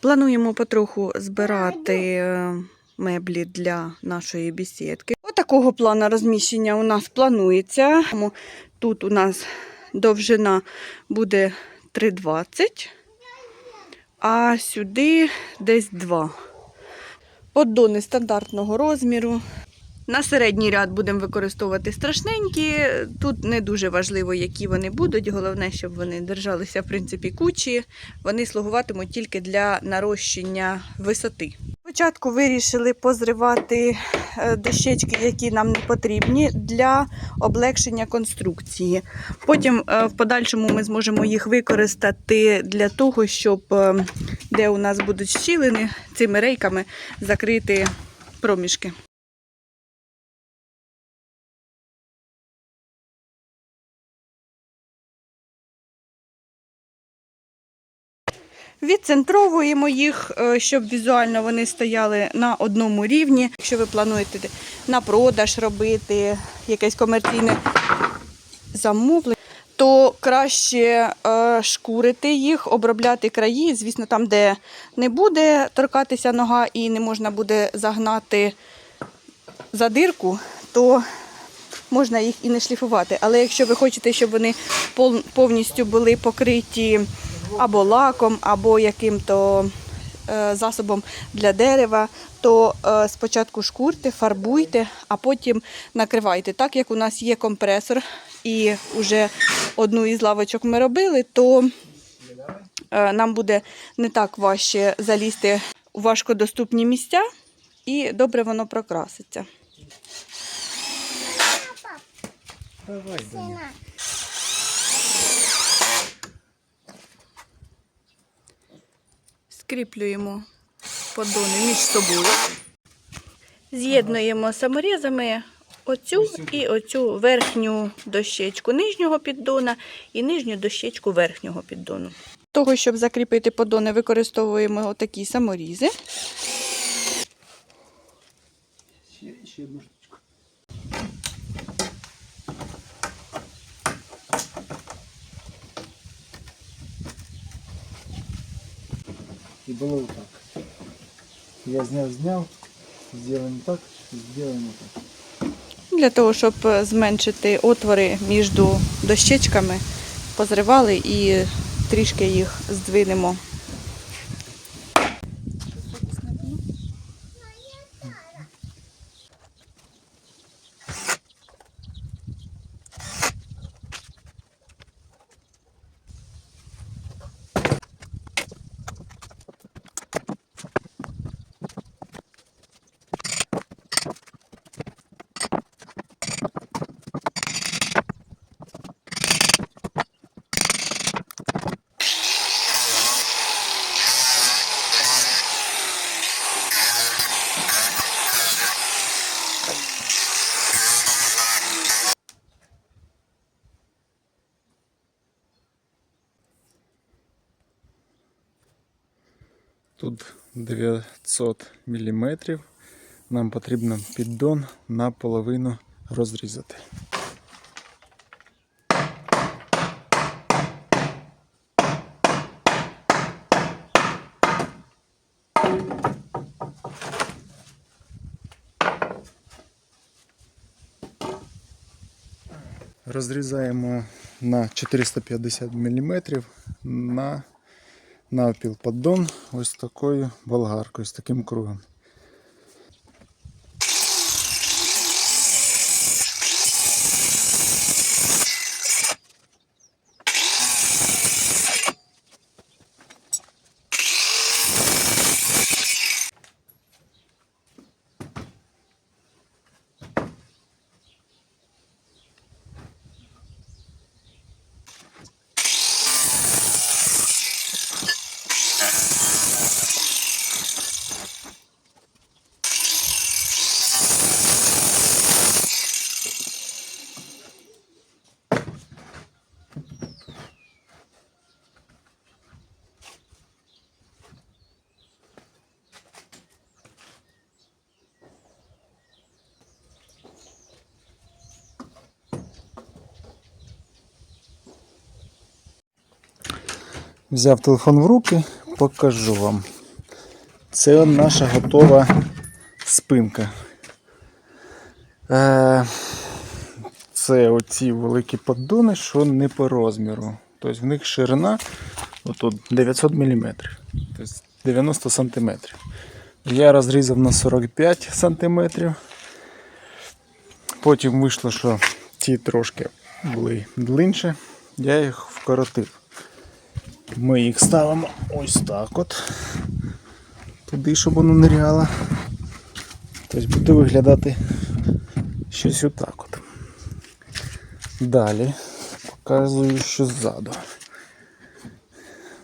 Плануємо потроху збирати е, меблі для нашої бесідки. Отакого плану розміщення у нас планується. Тут у нас довжина буде 3,20, а сюди десь 2. Поддони стандартного розміру. На середній ряд будемо використовувати страшненькі. Тут не дуже важливо, які вони будуть. Головне, щоб вони держалися в принципі кучі. Вони слугуватимуть тільки для нарощення висоти. Спочатку вирішили позривати е, дощечки, які нам не потрібні для облегшення конструкції. Потім е, в подальшому ми зможемо їх використати для того, щоб е, де у нас будуть щілини, цими рейками закрити проміжки. Відцентровуємо їх, е, щоб візуально вони стояли на одному рівні. Якщо ви плануєте на продаж робити якесь комерційне замовлення, то краще е, шкурити їх, обробляти краї. Звісно, там, де не буде торкатися нога і не можна буде загнати задирку, то можна їх і не шліфувати. Але якщо ви хочете, щоб вони повністю були покриті або лаком, або яким-то е, засобом для дерева, то е, спочатку шкурте, фарбуйте, а потім накривайте. Так як у нас є компресор і вже одну із лавочок ми робили, то е, нам буде не так важче залізти у важкодоступні місця і добре воно прокраситься. Давай, Скріплюємо подони між собою. З'єднуємо саморізами оцю і оцю верхню дощечку нижнього піддона і нижню дощечку верхнього піддону. Того, щоб закріпити подони, використовуємо отакі саморізи. Ще, одну штучку. І було отак. Я зняв, зняв, сделаем так, зробимо так. Для того, щоб е, зменшити отвори між дощечками, позривали і трішки їх здвинемо. Тут 900 мм. Нам потрібно піддон наполовину розрізати. Розрізаємо на 450 мм на навпіл поддон ось такою болгаркою, з таким кругом. Взяв телефон в руки, покажу вам. Це наша готова спинка. Е, Це оці великі поддони, що не по розміру. Тобто в них ширина отут 900 мм. Тобто 90 см. Я розрізав на 45 см. Потім вийшло, що ті трошки були длинші, я їх вкоротив. Ми їх ставимо ось так от. Туди, щоб воно ниряло. Тобто буде виглядати щось отак от. Далі показую, що ззаду.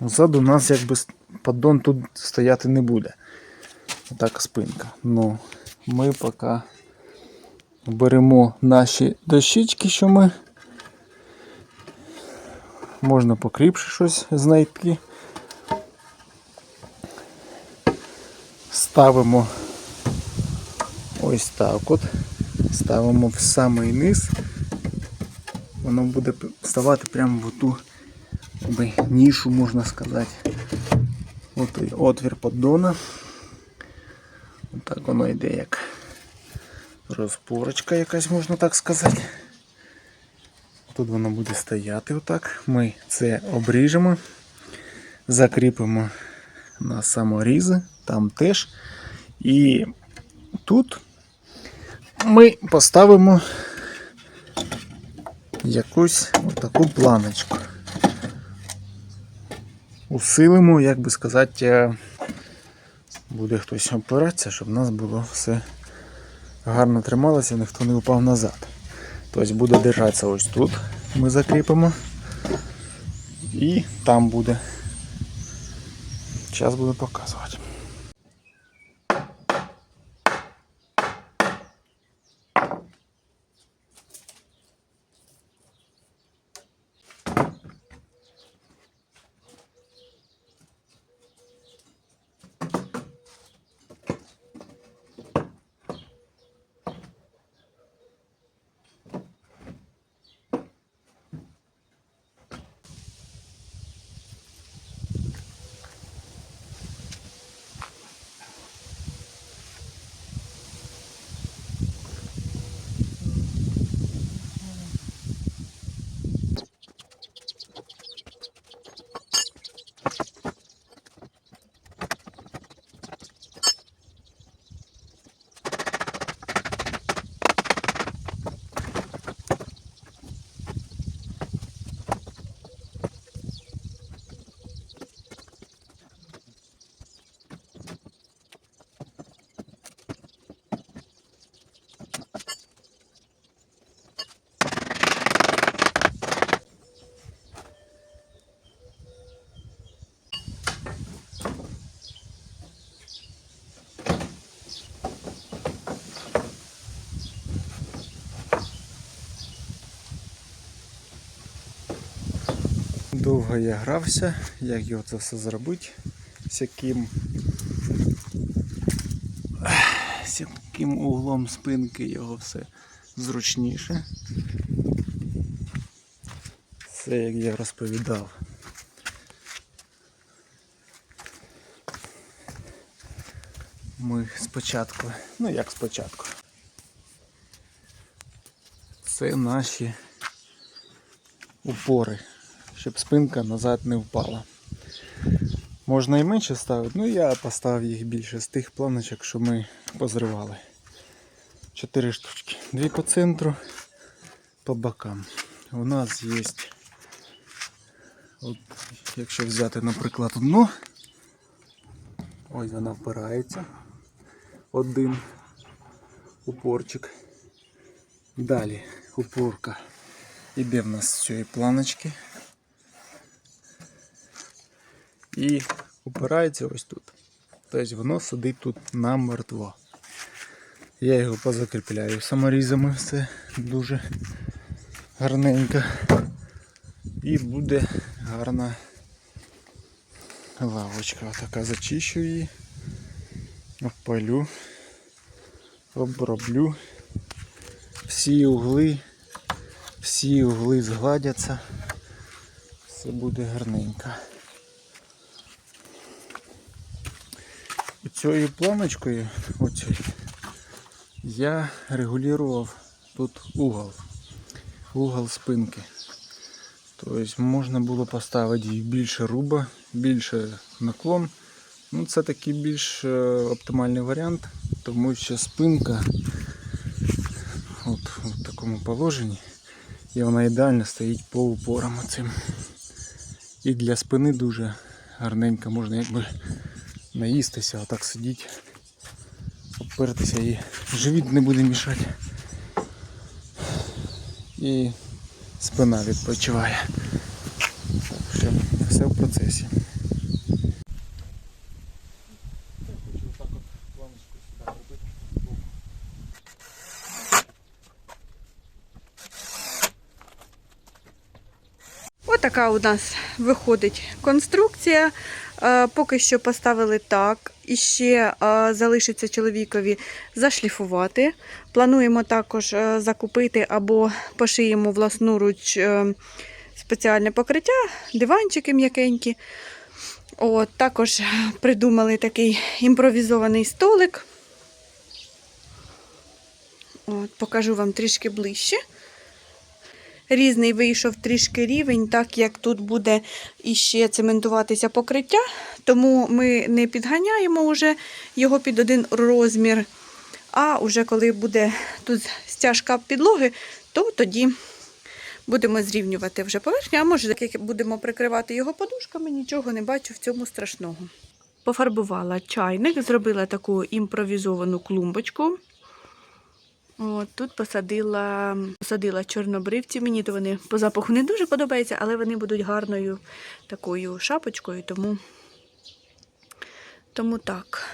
Ззаду у нас якби поддон тут стояти не буде. Отак спинка. Ну, ми поки беремо наші дощечки, що ми можна покріпше щось знайти. Ставимо ось так от. Ставимо в самий низ. Воно буде п- ставати прямо в ту нішу, можна сказати. От і отвір поддона. Так воно йде як розпорочка якась, можна так сказати. Тут воно буде стояти отак. Ми це обріжемо, закріпимо на саморізи, там теж. І тут ми поставимо якусь таку планочку. Усилимо, як би сказати, е, буде хтось опиратися, щоб у нас було все гарно трималося, ніхто не упав назад. Тобто буде держатися ось тут. Ми закріпимо. І там буде. Зараз буду показувати. Довго я грався, як його це все зробити, з яким, з яким углом спинки його все зручніше. Це як я розповідав. Ми спочатку, ну як спочатку. Це наші упори щоб спинка назад не впала. Можна і менше ставити, ну я поставив їх більше з тих планочок, що ми позривали. Чотири штучки. Дві по центру, по бокам. У нас є, от, якщо взяти, наприклад, одну, ось вона впирається. Один упорчик. Далі упорка іде в нас з цієї планочки. І упирається ось тут. Тобто воно сидить тут намертво. Я його позакріпляю саморізами, все дуже гарненько. І буде гарна лавочка. Отака зачищу її, обпалю, оброблю. Всі угли, всі угли згладяться. Все буде гарненько. Цією планочкою оцією, я регулював тут угол. Угол спинки. Тобто можна було поставити більше руба, більше наклон. Ну, це такий більш е, оптимальний варіант, тому що спинка от, в такому положенні і вона ідеально стоїть по упорам оцим. І для спини дуже гарненько можна якби наїстися, отак сидіти, обпертися і живіт не буде мішати. І спина відпочиває. Так що все в процесі. Отака у нас виходить конструкція. Е, Поки що поставили так. І ще е, залишиться чоловікові зашліфувати. Плануємо також е, закупити або пошиємо власноруч спеціальне покриття, диванчики м'якенькі. От, також придумали такий імпровізований столик. От, покажу вам трішки ближче. Різний вийшов трішки рівень, так як тут буде іще цементуватися покриття, тому ми не підганяємо вже його під один розмір. А вже коли буде тут стяжка підлоги, то тоді будемо зрівнювати вже поверхню, а може, як будемо прикривати його подушками, нічого не бачу в цьому страшного. Пофарбувала чайник, зробила таку імпровізовану клумбочку. От, тут посадила, посадила чорнобривці. Мені то вони по запаху не дуже подобаються, але вони будуть гарною такою шапочкою, тому, тому так.